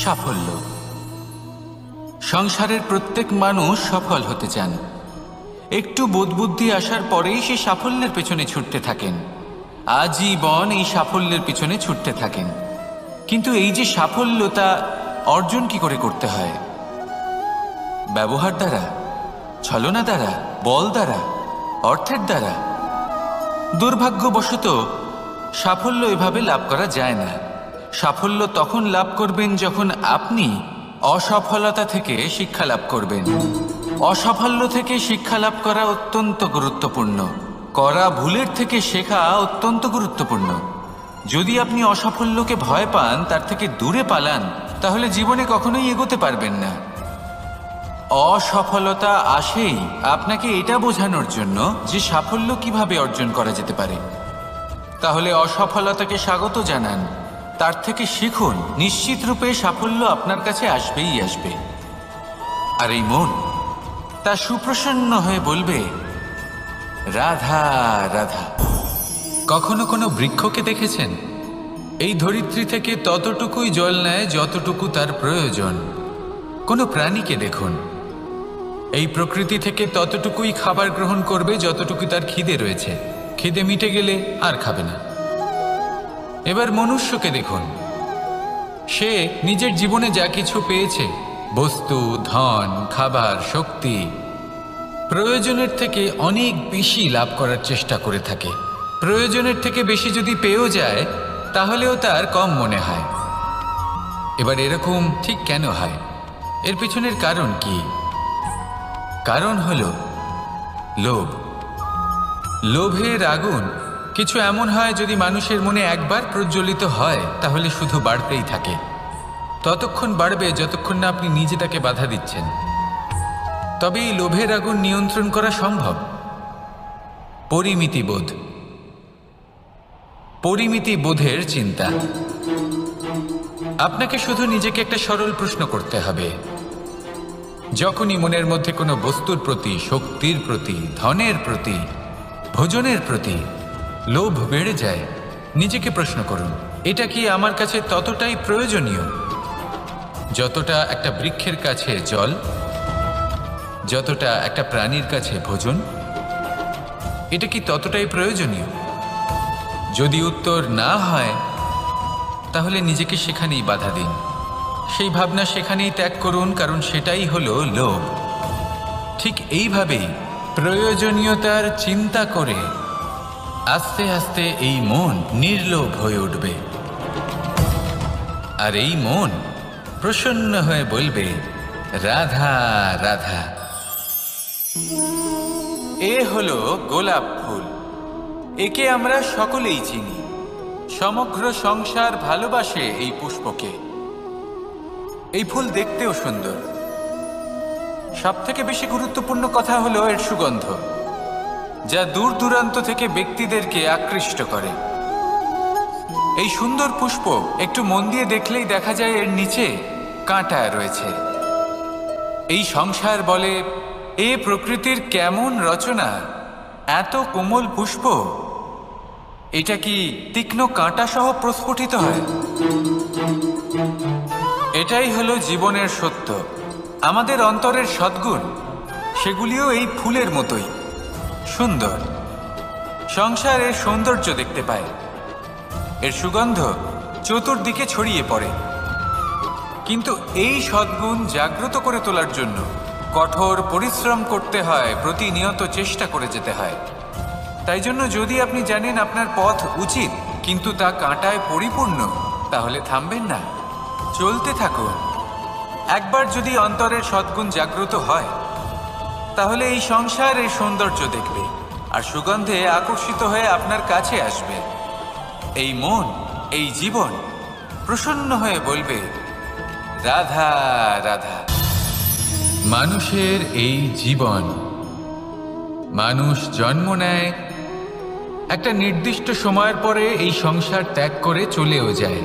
সাফল্য। সংসারের প্রত্যেক মানুষ সফল হতে চান। একটু বোধবুদ্ধি আসার পরেই সে সাফল্যের পেছনে ছুটতে থাকেন। আজীবন এই সাফল্যের পিছনে ছুটতে থাকেন। কিন্তু এই যে সাফল্য, তা অর্জন কি করে করতে হয়? ব্যবহার দ্বারা, ছলনা দ্বারা, বল দ্বারা, অর্থের দ্বারা? দুর্ভাগ্যবশত সাফল্য এভাবে লাভ করা যায় না। সাফল্য তখন লাভ করবেন যখন আপনি অসফলতা থেকে শিক্ষা লাভ করবেন। অসাফল্য থেকে শিক্ষা লাভ করা অত্যন্ত গুরুত্বপূর্ণ। করা ভুলের থেকে শেখা অত্যন্ত গুরুত্বপূর্ণ। যদি আপনি অসাফল্যকে ভয় পান, তার থেকে দূরে পালান, তাহলে জীবনে কখনোই এগোতে পারবেন না। অসফলতা আসেই আপনাকে এটা বোঝানোর জন্য যে সাফল্য কীভাবে অর্জন করা যেতে পারে। তাহলে অসফলতাকে স্বাগত জানান। তার থেকে শিখুন, নিশ্চিত রূপে সাফল্য আপনার কাছে আসবেই আসবে। আর এই মন, তা সুপ্রসন্ন হয়ে বলবে, রাধা রাধা। কখনো কোনো বৃক্ষকে দেখেছেন? এই ধরিত্রী থেকে ততটুকুই জল নেয় যতটুকু তার প্রয়োজন। কোনো প্রাণীকে দেখুন। এই প্রকৃতি থেকে ততটুকুই খাবার গ্রহণ করবে যতটুকু তার খিদে রয়েছে। খিদে মিটে গেলে আর খাবে না। এবার মনুষ্যকে দেখুন। সে নিজের জীবনে যা কিছু পেয়েছে, বস্তু, ধন, খাবার, শক্তি, প্রয়োজনের থেকে অনেক বেশি লাভ করার চেষ্টা করে থাকে। প্রয়োজনের থেকে বেশি যদি পেয়েও যায়, তাহলেও তার কম মনে হয়। এবার এরকম ঠিক কেন হয়? এর পিছনের কারণ কি? কারণ হল লোভ। লোভের আগুন কিছু এমন হয় যদি মানুষের মনে একবার প্রজ্বলিত হয়, তাহলে শুধু বাড়তেই থাকে। ততক্ষণ বাড়বে যতক্ষণ না আপনি নিজে তাকে বাধা দিচ্ছেন। তবে এই লোভের আগুন নিয়ন্ত্রণ করা সম্ভব। পরিমিতি বোধ। পরিমিতি বোধের চিন্তা। আপনাকে শুধু নিজেকে একটা সরল প্রশ্ন করতে হবে। যখনই মনের মধ্যে কোনো বস্তুর প্রতি, শক্তির প্রতি, ধনের প্রতি, ভোজনের প্রতি লোভ বেড়ে যায়। নিজেকে প্রশ্ন করুন, এটা কি আমার কাছে ততটাই প্রয়োজনীয়? যতটা একটা বৃক্ষের কাছে জল, যতটা একটা প্রাণীর কাছে ভোজন, এটা কি ততটাই প্রয়োজনীয়? যদি উত্তর না হয়, তাহলে নিজেকে সেখানেই বাধা দিন। সেই ভাবনা সেখানেই ত্যাগ করুন, কারণ সেটাই হলো লোভ। ঠিক এইভাবেই প্রয়োজনীয়তার চিন্তা করে আস্তে আস্তে এই মন নির্লোভ হয়ে উঠবে। আর এই মন প্রসন্ন হয়ে বলবে, রাধা রাধা। এ হলো গোলাপ ফুল। একে আমরা সকলেই চিনি। সমগ্র সংসার ভালোবাসে এই পুষ্পকে। এই ফুল দেখতেও সুন্দর। সব থেকে বেশি গুরুত্বপূর্ণ কথা হলো এর সুগন্ধ। যা দূর দূরান্ত থেকে ব্যক্তিদেরকে আকৃষ্ট করে। এই সুন্দর পুষ্প একটু মন দিয়ে দেখলেই দেখা যায় এর নিচে কাঁটা রয়েছে। এই সংসার বলে, এ প্রকৃতির কেমন রচনা? এত কোমল পুষ্প। এটা কি তীক্ষ্ণ কাঁটা সহ প্রস্ফুটিত হয়? এটাই হলো জীবনের সত্য। আমাদের অন্তরের সদ্গুণ, সেগুলিও এই ফুলের মতোই। সুন্দর। সংসার এর সৌন্দর্য দেখতে পায়। এর সুগন্ধ চতুর্দিকে ছড়িয়ে পড়ে। কিন্তু এই সদ্গুণ জাগ্রত করে তোলার জন্য কঠোর পরিশ্রম করতে হয়, প্রতিনিয়ত চেষ্টা করে যেতে হয়। তাই জন্য যদি আপনি জানেন আপনার পথ উচিত, কিন্তু তা কাঁটায় পরিপূর্ণ, তাহলে থামবেন না। চলতে থাকুন। একবার যদি অন্তরের সদ্গুণ জাগ্রত হয় তাহলে এই সংসারের সৌন্দর্য দেখবে আর সুগন্ধে আকর্ষিত হয়ে আপনার কাছে আসবে। এই মন, এই জীবন প্রসন্ন হয়ে বলবে, রাধা রাধা। মানুষের এই জীবন, মানুষ জন্ম নেয় একটা নির্দিষ্ট সময়ের পরে এই সংসার ত্যাগ করে চলেও যায়।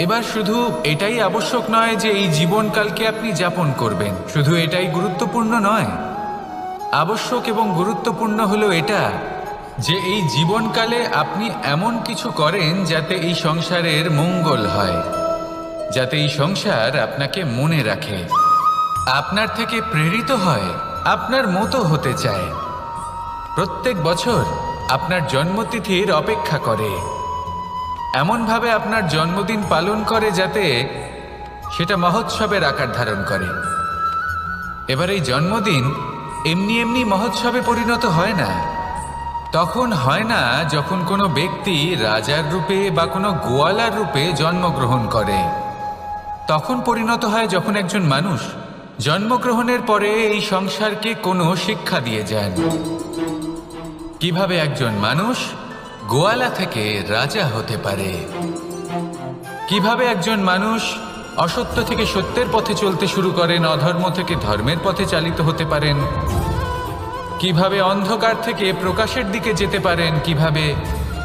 এবার শুধু এটাই আবশ্যক নয় যে এই জীবনকালকে আপনি যাপন করবেন। শুধু এটাই গুরুত্বপূর্ণ নয়। আবশ্যক এবং গুরুত্বপূর্ণ হলো এটা যে এই জীবনকালে আপনি এমন কিছু করেন যাতে এই সংসারের মঙ্গল হয়। যাতে এই সংসার আপনাকে মনে রাখে। আপনার থেকে প্রেরিত হয়, আপনার মতো হতে চায়। প্রত্যেক বছর আপনার জন্মতিথির অপেক্ষা করে। এমনভাবে আপনার জন্মদিন পালন করে যাতে সেটা মহোৎসবের আকার ধারণ করে। এবার এই জন্মদিন এমনি এমনি মহোৎসবে পরিণত হয় না। তখন হয় না যখন কোনো ব্যক্তি রাজার রূপে বা কোনো গোয়ালার রূপে জন্মগ্রহণ করে। তখন পরিণত হয় যখন একজন মানুষ জন্মগ্রহণের পরে এই সংসারকে কোনো শিক্ষা দিয়ে যান। কীভাবে একজন মানুষ গোয়ালা থেকে রাজা হতে পারে। কীভাবে একজন মানুষ অসত্য থেকে সত্যের পথে চলতে শুরু করেন, অধর্ম থেকে ধর্মের পথে চালিত হতে পারেন? কীভাবে অন্ধকার থেকে প্রকাশের দিকে যেতে পারেন? কীভাবে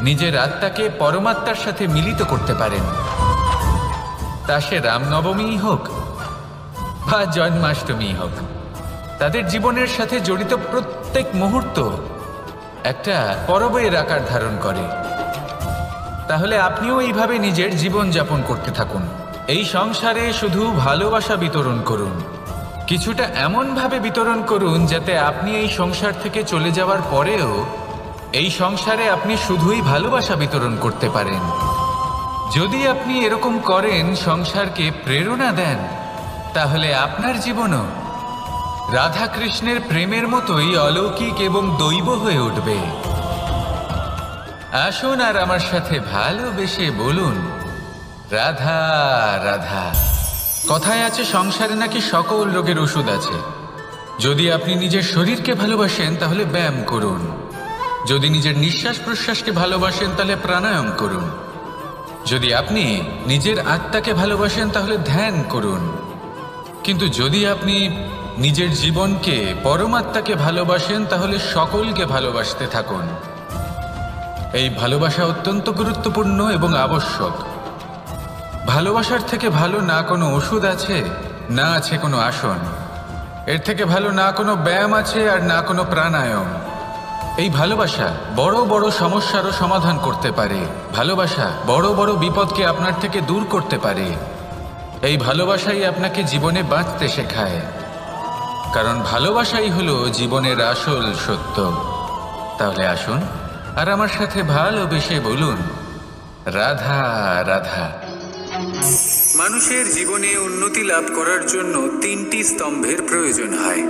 নিজের আত্মাকে পরমাত্মার সাথে মিলিত করতে পারেন? তা সে রামনবমী হোক বা জন্মাষ্টমী হোক, তাদের জীবনের সাথে জড়িত প্রত্যেক মুহূর্ত একটা পরবের আকার ধারণ করে। তাহলে আপনিও এইভাবে নিজের জীবন যাপন করতে থাকুন। এই সংসারে শুধু ভালোবাসা বিতরণ করুন। কিছুটা এমনভাবে বিতরণ করুন যাতে আপনি এই সংসার থেকে চলে যাওয়ার পরেও এই সংসারে আপনি শুধুই ভালোবাসা বিতরণ করতে পারেন। যদি আপনি এরকম করেন, সংসারকে প্রেরণা দেন, তাহলে আপনার জীবনও রাধা কৃষ্ণের প্রেমের মতোই অলৌকিক এবং দৈব হয়ে উঠবে। আসুন আর আমার সাথে ভালোবেসে বলুন, রাধা রাধা, কথায় আছে সংসারে নাকি সকল রোগের ওষুধ আছে? যদি আপনি নিজের শরীরকে ভালোবাসেন, তাহলে ব্যায়াম করুন। যদি নিজের নিঃশ্বাস প্রশ্বাসকে ভালোবাসেন, তাহলে প্রাণায়াম করুন। যদি আপনি নিজের আত্মাকে ভালোবাসেন, তাহলে ধ্যান করুন। কিন্তু যদি আপনি নিজের জীবনকে পরমাত্মাকে ভালোবাসেন, তাহলে সকলকে ভালোবাসতে থাকুন। এই ভালোবাসা অত্যন্ত গুরুত্বপূর্ণ এবং আবশ্যক। ভালোবাসার থেকে ভালো না কোনো ওষুধ আছে, না আছে কোনো আসন। এর থেকে ভালো না কোনো ব্যায়াম আছে আর না কোনো প্রাণায়াম। এই ভালোবাসা বড় বড় সমস্যারও সমাধান করতে পারে। ভালোবাসা বড় বড় বিপদকে আপনার থেকে দূর করতে পারে। এই ভালোবাসাই আপনাকে জীবনে বাঁচতে শেখায়। কারণ ভালোবাসাই হলো জীবনের আসল সত্য। তাহলে আসুন, আর আমার সাথে ভালোবেসে বলুন, রাধা রাধা। মানুষের জীবনে উন্নতি লাভ করার জন্য তিনটি স্তম্ভের প্রয়োজন হয়।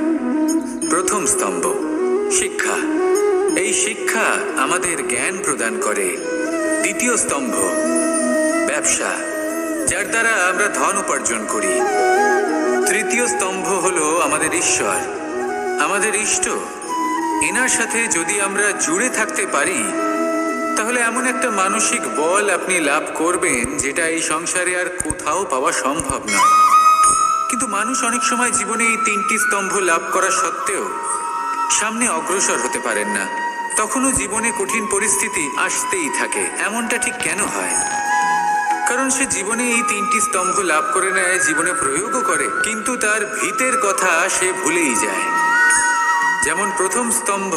প্রথম স্তম্ভ, শিক্ষা। এই শিক্ষা আমাদের জ্ঞান প্রদান করে। দ্বিতীয় স্তম্ভ, ব্যবসা, যার দ্বারা আমরা ধন উপার্জন করি। তৃতীয় স্তম্ভ হলো আমাদের ঈশ্বর। আমাদের ইষ্ট। এনার সাথে যদি আমরা জুড়ে থাকতে পারি, তাহলে এমন একটা মানসিক বল আপনি লাভ করবেন যেটা এই সংসারে আর কোথাও পাওয়া সম্ভব নয়। কিন্তু মানুষ অনেক সময় জীবনে এই তিনটি স্তম্ভ লাভ করা সত্ত্বেও সামনে অগ্রসর হতে পারেন না। তখনও জীবনে কঠিন পরিস্থিতি আসতেই থাকে। এমনটা ঠিক কেন হয়? কারণ সে জীবনে এই তিনটি স্তম্ভ লাভ করে নেয় জীবনে প্রয়োগও করে। কিন্তু তার ভিতের কথা সে ভুলেই যায়। যেমন প্রথম স্তম্ভ,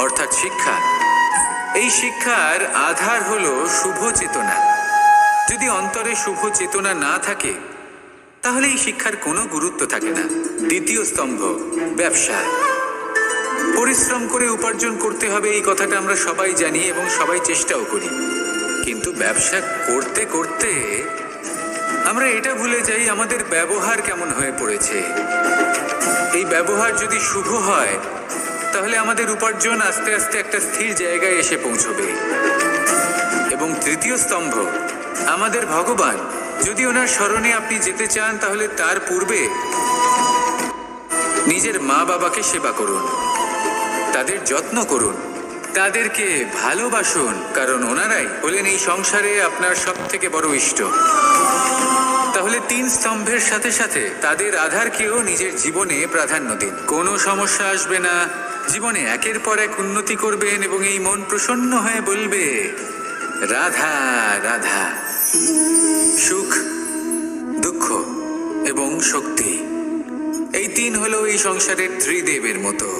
অর্থাৎ শিক্ষা। এই শিক্ষার আধার হল শুভ চেতনা। যদি অন্তরে শুভ চেতনা না থাকে, তাহলে এই শিক্ষার কোনো গুরুত্ব থাকে না। দ্বিতীয় স্তম্ভ, ব্যবসা। পরিশ্রম করে উপার্জন করতে হবে, এই কথাটা আমরা সবাই জানি এবং সবাই চেষ্টাও করি। কিন্তু ব্যবসা করতে করতে আমরা এটা ভুলে যাই আমাদের ব্যবহার কেমন হয়ে পড়েছে। এই ব্যবহার যদি শুভ হয়, তাহলে আমাদের উপার্জন আস্তে আস্তে একটা স্থির জায়গায় এসে পৌঁছবে। এবং তৃতীয় স্তম্ভ, আমাদের ভগবান, যদি ওনার স্মরণে আপনি যেতে চান, তাহলে তার পূর্বে নিজের মা বাবাকে সেবা করুন। তাদের যত্ন করুন। তাদেরকে ভালোবাসুন, কারণ ওনারাই হলেন এই সংসারে আপনার সব থেকে বড় ইষ্ট। তাহলে তিন স্তম্ভের সাথে সাথে তাদের আধারকেও নিজের জীবনে প্রাধান্য দিন। কোনো সমস্যা আসবে না। জীবনে একের পর এক উন্নতি করবেন এবং এই মন প্রসন্ন হয়ে বলবে, রাধা রাধা। সুখ, দুঃখ এবং শক্তি। এই তিন হলো এই সংসারের ত্রিদেবের মতো।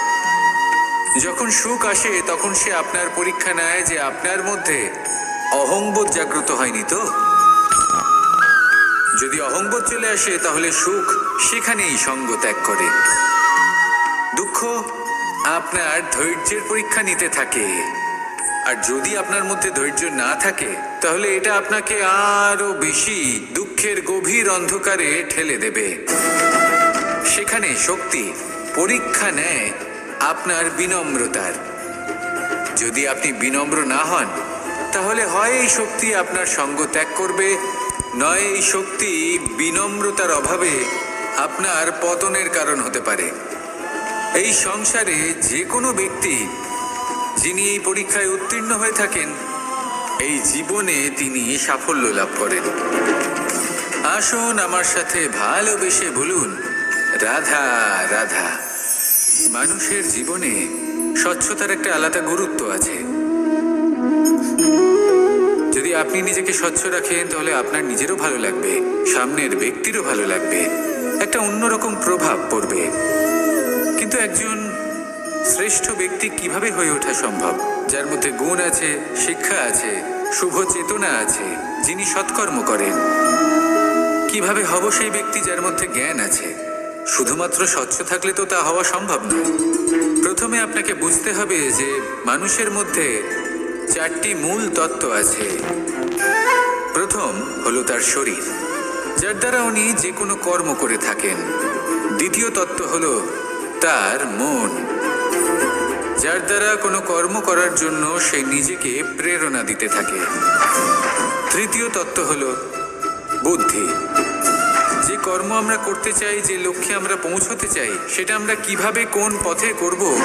যখন সুখ আসে, তখন সে আপনার পরীক্ষা নেয় যে আপনার মধ্যে অহংবোধ জাগ্রত হয়নি তো? যদি অহংবোধ চলে আসে, তাহলে সুখ সেখানেই সঙ্গ ত্যাগ করে। দুঃখ আপনার ধৈর্যের পরীক্ষা নিতে থাকে। আর যদি আপনার মধ্যে ধৈর্য না থাকে, তাহলে এটা আপনাকে আরও বেশি দুঃখের গভীর অন্ধকারে ঠেলে দেবে। সেখানে শক্তি পরীক্ষা নেয় আপনার বিনম্রতার। যদি আপনি বিনম্র না হন, তাহলে হয় এই শক্তি আপনার সঙ্গ ত্যাগ করবে, নয় এই শক্তি বিনম্রতার অভাবে আপনার পতনের কারণ হতে পারে। এই সংসারে যে কোনো ব্যক্তি যিনি এই পরীক্ষায় উত্তীর্ণ হয়ে থাকেন, এই জীবনে তিনি সাফল্য লাভ করেন। আসুন আমার সাথে ভালোবেসে বলুন রাধা রাধা। মানুষের জীবনে স্বচ্ছতার একটা আলাদা গুরুত্ব আছে। যদি আপনি নিজেকে স্বচ্ছ রাখেন, তাহলে আপনার নিজেরও ভালো লাগবে, সামনের ব্যক্তিরও ভালো লাগবে, একটা অন্যরকম প্রভাব পড়বে। কিন্তু একজন শ্রেষ্ঠ ব্যক্তি কীভাবে হয়ে ওঠা সম্ভব? যার মধ্যে গুণ আছে, শিক্ষা আছে, শুভ চেতনা আছে, যিনি সৎকর্ম করেন, কীভাবে হব সেই ব্যক্তি যার মধ্যে জ্ঞান আছে? শুধুমাত্র স্বচ্ছ থাকলে তো তা হওয়া সম্ভব নয় প্রথমে আপনাকে বুঝতে হবে যে মানুষের মধ্যে চারটি মূল তত্ত্ব আছে। প্রথম হলো তার শরীর, যার দ্বারা উনি যে কোনো কর্ম করে থাকেন। দ্বিতীয় তত্ত্ব হল তার মন, যার দ্বারা কোনো কর্ম করার জন্য সে নিজেকে প্রেরণা দিতে থাকে। তৃতীয় তত্ত্ব হল বুদ্ধি যে কর্ম আমরা করতে চাই, যে লক্ষ্যে আমরা পৌঁছতে চাই, সেটা আমরা কীভাবে কোন পথে করব?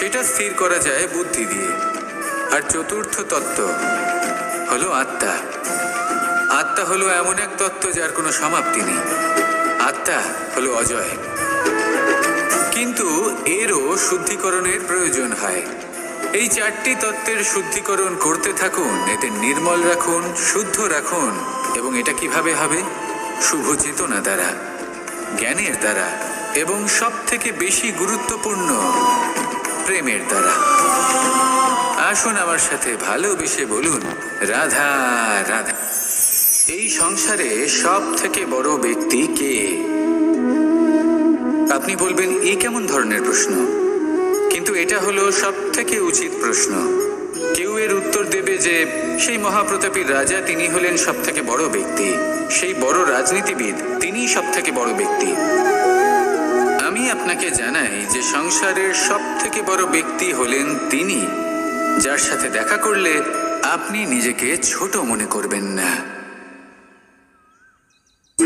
সেটা স্থির করা যায় বুদ্ধি দিয়ে। আর চতুর্থ তত্ত্ব হলো আত্মা। আত্মা হলো এমন এক তত্ত্ব যার কোনো সমাপ্তি নেই। আত্মা হলো অজয়। কিন্তু এরও শুদ্ধিকরণের প্রয়োজন হয়। এই চারটি তত্ত্বের শুদ্ধিকরণ করতে থাকুন, এতে নির্মল রাখুন, শুদ্ধ রাখুন, এবং এটা কীভাবে হবে? শুভ চেতনা দ্বারা, জ্ঞানের দ্বারা, এবং সব থেকে বেশি গুরুত্বপূর্ণ, প্রেমের দ্বারা। আসুন আমার সাথে ভালোবেসে বলুন, রাধা রাধা। এই সংসারে সব থেকে বড় ব্যক্তি কে? আপনি বলবেন এই কেমন ধরনের প্রশ্ন? কিন্তু এটা হলো সব থেকে উচিত প্রশ্ন। কেউ এর উত্তর দেবে যে, সেই মহাপ্রতাপী রাজা তিনি হলেন সব থেকে বড় ব্যক্তি। সেই বড় রাজনীতিবিদ তিনিই সব থেকে বড় ব্যক্তি। আমি আপনাকে জানাই যে, সংসারের সব থেকে বড় ব্যক্তি হলেন তিনি, যার সাথে দেখা করলে আপনি নিজেকে ছোট মনে করবেন না।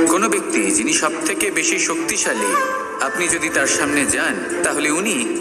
কোনো ব্যক্তি যিনি সব থেকে বেশি শক্তিশালী, আপনি যদি তার সামনে যান, তাহলে উনি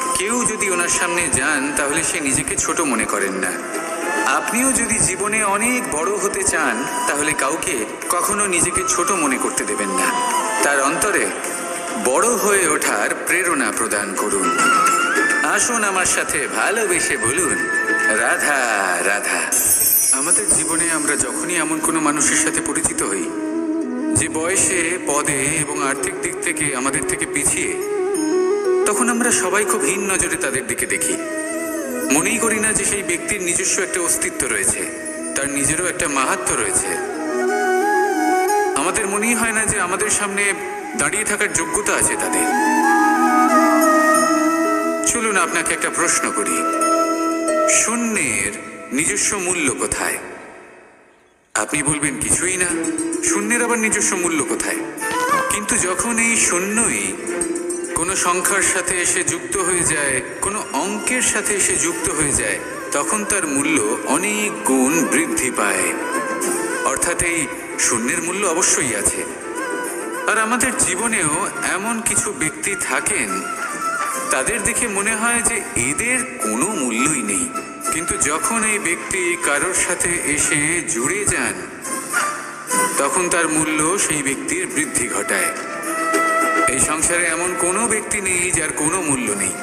কেউ যদি ওনার সামনে যান, তাহলে সে নিজেকে ছোট মনে করেন না। আপনিও যদি জীবনে অনেক বড় হতে চান, তাহলে কাউকে কখনো নিজেকে ছোট মনে করতে দেবেন না। তার অন্তরে বড় হয়ে ওঠার প্রেরণা প্রদান করুন। আসুন আমার সাথে ভালোবেসে বলুন, রাধা রাধা। আমাদের জীবনে আমরা যখনই এমন কোনো মানুষের সাথে পরিচিত হই, যে বয়সে, পদে এবং আর্থিক দিক থেকে আমাদের থেকে পিছিয়ে তখন আমরা সবাই খুব হীন নজরে তাদের দিকে দেখি। মনেই করি না যে সেই ব্যক্তির নিজস্ব একটা অস্তিত্ব রয়েছে, তার নিজেরও একটা মাহাত্ম রয়েছে। আমাদের মনেই হয় না যে আমাদের সামনে দাঁড়িয়ে থাকার যোগ্যতা আছে তাদের। চলুন আপনাকে একটা প্রশ্ন করি। শূন্যের নিজস্ব মূল্য কোথায়? আপনি বলবেন, কিছুই না। শূন্যের আবার নিজস্ব মূল্য কোথায়? কিন্তু যখন এই শূন্যই কোনো সংখ্যার সাথে এসে যুক্ত হয়ে যায়, কোনো অঙ্কের সাথে এসে যুক্ত হয়ে যায়, তখন তার মূল্য অনেক গুণ বৃদ্ধি পায়। অর্থাৎ এই শূন্যের মূল্য অবশ্যই আছে। আর আমাদের জীবনেও এমন কিছু ব্যক্তি থাকেন, তাদের দেখে মনে হয় যে এদের কোনো মূল্যই নেই। কিন্তু যখন এই ব্যক্তি কারোর সাথে এসে জুড়ে যান, তখন তার মূল্য সেই ব্যক্তির বৃদ্ধি ঘটায়। এই সংসারে এমন কোনো ব্যক্তি নেই যার কোনো মূল্য নেই।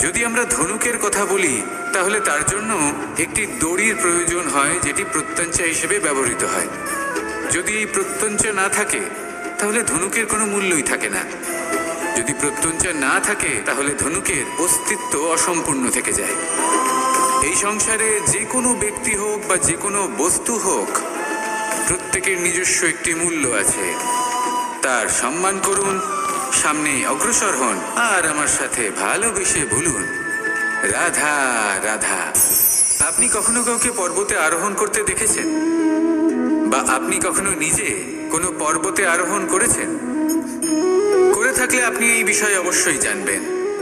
যদি আমরা ধনুকের কথা বলি, তাহলে তার জন্য একটি দড়ির প্রয়োজন হয় যেটি প্রত্যঞ্চা হিসেবে ব্যবহৃত হয়। যদি এই প্রত্যঞ্চা না থাকে, তাহলে ধনুকের কোনো মূল্যই থাকে না। যদি প্রত্যঞ্চা না থাকে, তাহলে ধনুকের অস্তিত্ব অসম্পূর্ণ থেকে যায়। এই সংসারে যে কোনো ব্যক্তি হোক বা যে কোনো বস্তু হোক, প্রত্যেকের নিজস্ব একটি মূল্য আছে। তার সম্মান করুন সামনে অগ্রসর হন। আর আমার সাথে ভালোবেসে ভুলুন। রাধা রাধা, আপনি কখনো কাউকে পর্বতে আরোহণ করতে দেখেছেন? বা আপনি কখনো নিজে কোনো পর্বতে আরোহণ করেছেন? করে থাকলে আপনি এই বিষয়ে অবশ্যই জানবেন,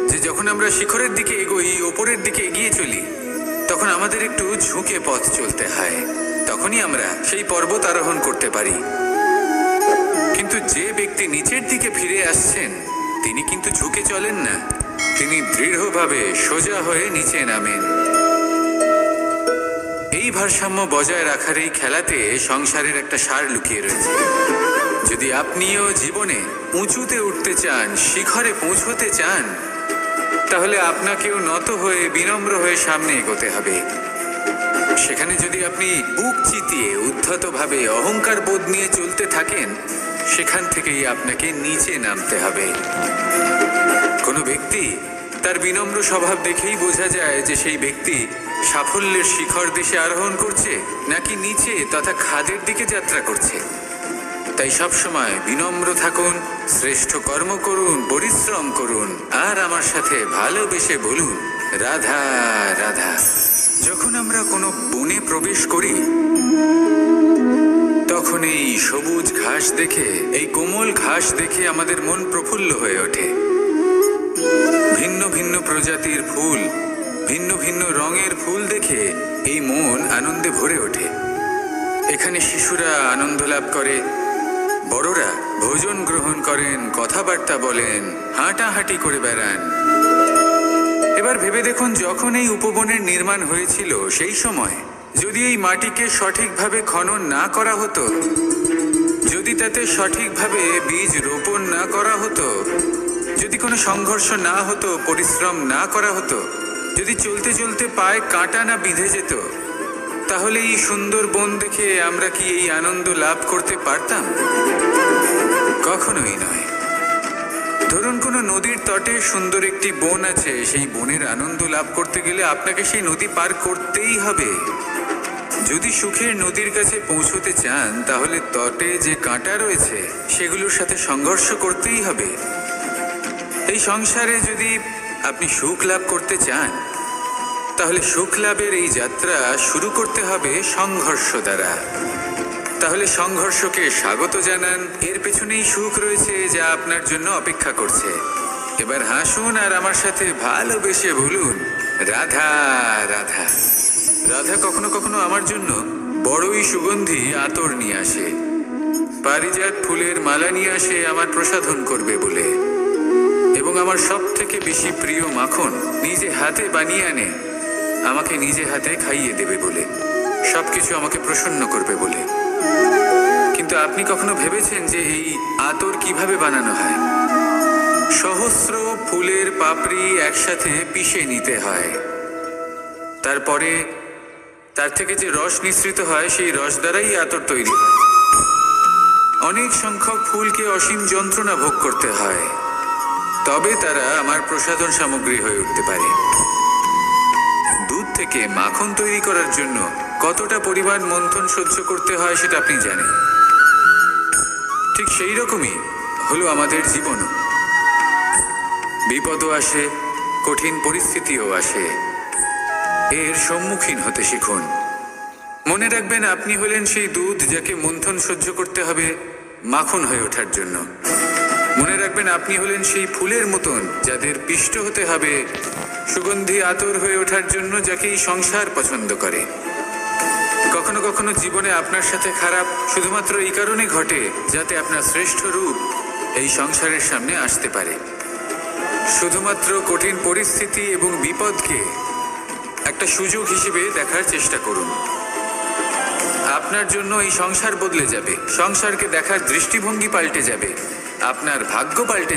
যে যখন আমরা শিখরের দিকে এগোই, ওপরের দিকে এগিয়ে চলি, তখন আমাদের একটু ঝুঁকে পথ চলতে হয়। তখনই আমরা সেই পর্বত আরোহণ করতে পারি। কিন্তু যে ব্যক্তি নিচের দিকে ফিরে আসছেন, তিনি কিন্তু ঝুঁকে চলেন না। তিনি দৃঢ়ভাবে সোজা হয়ে নিচে নামেন। এই ভারসাম্য বজায় রাখার এই খেলাতে সংসারের একটা সার লুকিয়ে রয়েছে। যদি আপনিও জীবনে উঁচুতে উঠতে চান, শিখরে পৌঁছতে চান, তাহলে আপনাকেও নত হয়ে, বিনম্র হয়ে সামনে এগোতে হবে। সেখানে যদি আপনি বুক চিতিয়ে, উদ্ধতভাবে অহংকার বোধ নিয়ে চলতে থাকেন সেখান থেকেই আপনাকে নিচে নামতে হবে। কোনো ব্যক্তি তার বিনম্র স্বভাব দেখেই বোঝা যায় যে সেই ব্যক্তি সাফল্যের শিখর দেশে আরোহণ করছে, নাকি নিচে তথা খাদের দিকে যাত্রা করছে। তাই সব সময় বিনম্র থাকুন, শ্রেষ্ঠ কর্ম করুন, পরিশ্রম করুন, আর আমার সাথে ভালোবেসে বলুন, রাধা রাধা। যখন আমরা কোনো বনে প্রবেশ করি তখন এই সবুজ ঘাস দেখে, এই কোমল ঘাস দেখে আমাদের মন প্রফুল্ল হয়ে ওঠে। ভিন্ন ভিন্ন প্রজাতির ফুল, ভিন্ন ভিন্ন রঙের ফুল দেখে এই মন আনন্দে ভরে ওঠে। এখানে শিশুরা আনন্দ লাভ করে, বড়রা ভোজন গ্রহণ করেন, কথাবার্তা বলেন, হাঁটাহাঁটি করে বেড়ান। এবার ভেবে দেখুন, যখন এই উপবনের নির্মাণ হয়েছিল সেই সময় যদি এই মাটিকে সঠিকভাবে খনন না করা হতো, যদি তাতে সঠিকভাবে বীজ রোপণ না করা হতো, যদি কোনো সংঘর্ষ না হতো, পরিশ্রম না করা হতো, যদি চলতে চলতে পায়ে কাঁটা না বিঁধে যেত, তাহলে এই সুন্দর বন দেখে আমরা কি এই আনন্দ লাভ করতে পারতাম? কখনোই নয়। ধরুন কোনো নদীর তটে সুন্দর একটি বন আছে, সেই বনের আনন্দ লাভ করতে গেলে আপনাকে সেই নদী পার করতেই হবে। যদি সুখের নদীর কাছে পৌঁছতে চান, তাহলে তটে যে কাঁটা রয়েছে, সেগুলোর সাথে সংঘর্ষ করতেই হবে। এই সংসারে যদি আপনি সুখ লাভ করতে চান, তাহলে সুখ লাভের এই যাত্রা শুরু করতে হবে সংঘর্ষ দ্বারা। তাহলে সংঘর্ষকে স্বাগত জানান। এর পেছনেই সুখ রয়েছে যা আপনার জন্য অপেক্ষা করছে। এবার হাসুন আর আমার সাথে ভালোবেসে বলুন, রাধা রাধা। রাধা কখনো কখনো আমার জন্য বড়ই সুগন্ধি আতর নিয়ে আসে। পারিজাত ফুলের মালা নিয়ে আসে আমার প্রসাধন করবে বলে। এবং আমার সব থেকে বেশি প্রিয় মাখন নিজে হাতে বানিয়ে আনে, আমাকে নিজে হাতে খাইয়ে দেবে বলে। সব কিছু আমাকে প্রসন্ন করবে বলে। কিন্তু আপনি কখনো ভেবেছেন যে এই আতর কীভাবে বানানো হয়? সহস্র ফুলের পাপড়ি একসাথে পিষে নিতে হয়। তারপরে তার থেকে যে রস নিঃসৃত হয়, সেই রস দ্বারাই আতর তৈরি হয়। অনেক সংখ্যক ফুলকে অসীম যন্ত্রণা ভোগ করতে হয়। তবে তারা আমার প্রসাধন সামগ্রী হয়ে উঠতে পারে। দুধ থেকে মাখন তৈরি করার জন্য কতটা পরিমাণ মন্থন সহ্য করতে হয়, সেটা আপনি জানেন। ঠিক সেই রকমই হলো আমাদের জীবন বিপদও আসে, কঠিন পরিস্থিতিও আসে। এর সম্মুখীন হতে শিখুন। মনে রাখবেন, আপনি হলেন সেই দুধ যাকে মন্থন সহ্য করতে হবে মাখন হয়ে ওঠার জন্য। মনে রাখবেন, আপনি হলেন সেই ফুলের মতন যাদের পিষ্ট হতে হবে সুগন্ধি আতর হয়ে ওঠার জন্য যাকে সংসার পছন্দ করে। কখনো কখনো জীবনে আপনার সাথে খারাপ শুধুমাত্র এই কারণে ঘটে যাতে আপনার শ্রেষ্ঠ রূপ এই সংসারের সামনে আসতে পারে। শুধুমাত্র কঠিন পরিস্থিতি এবং বিপদকে একটা সুযোগ হিসেবে দেখার চেষ্টা করুন। আপনার জন্য এই সংসার বদলে যাবে। সংসারকে দেখার দৃষ্টিভঙ্গি পাল্টে যাবে। আপনার ভাগ্য পাল্টে যাবে।